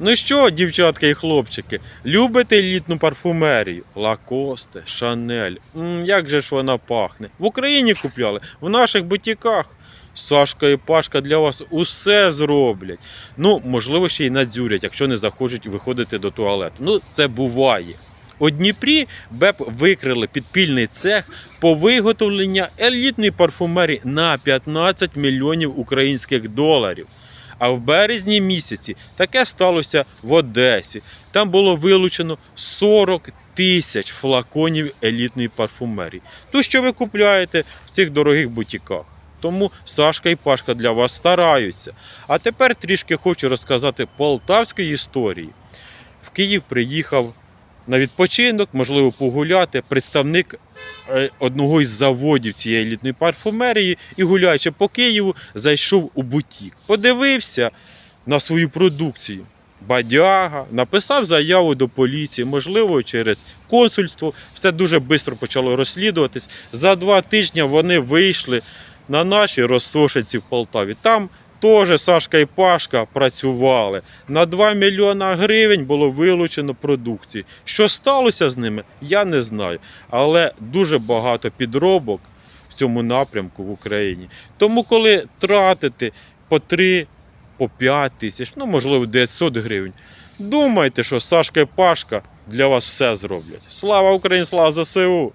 Ну що, дівчатки і хлопчики, любите елітну парфумерію? Лакосте, Шанель. М, як же ж вона пахне? В Україні купляли, в наших бутіках. Сашка і Пашка для вас усе зроблять. Ну, можливо, ще й надзюрять, якщо не захочуть виходити до туалету. Ну, це буває. У Дніпрі БЕП викрили підпільний цех по виготовленню елітної парфумерії на 15 мільйонів українських доларів. А в березні місяці таке сталося в Одесі. Там було вилучено 40 тисяч флаконів елітної парфумерії. Ту, що ви купляєте в цих дорогих бутіках. Тому Сашка і Пашка для вас стараються. А тепер трішки хочу розказати полтавської історії. В Київ приїхав на відпочинок, можливо, погуляти, представник е, одного із заводів цієї елітної парфумерії і, гуляючи по Києву, зайшов у бутік. Подивився на свою продукцію. Бадяга, написав заяву до поліції, можливо, через консульство. Все дуже швидко почало розслідуватись. За два тижні вони вийшли на наші розсошиці в Полтаві. Там теж Сашка і Пашка працювали. На 2 мільйона гривень було вилучено продукції. Що сталося з ними, я не знаю. Але дуже багато підробок в цьому напрямку в Україні. Тому, коли тратити по 3, по 5 тисяч, ну можливо 900 гривень, думайте, що Сашка і Пашка для вас все зроблять. Слава Україні, слава ЗСУ!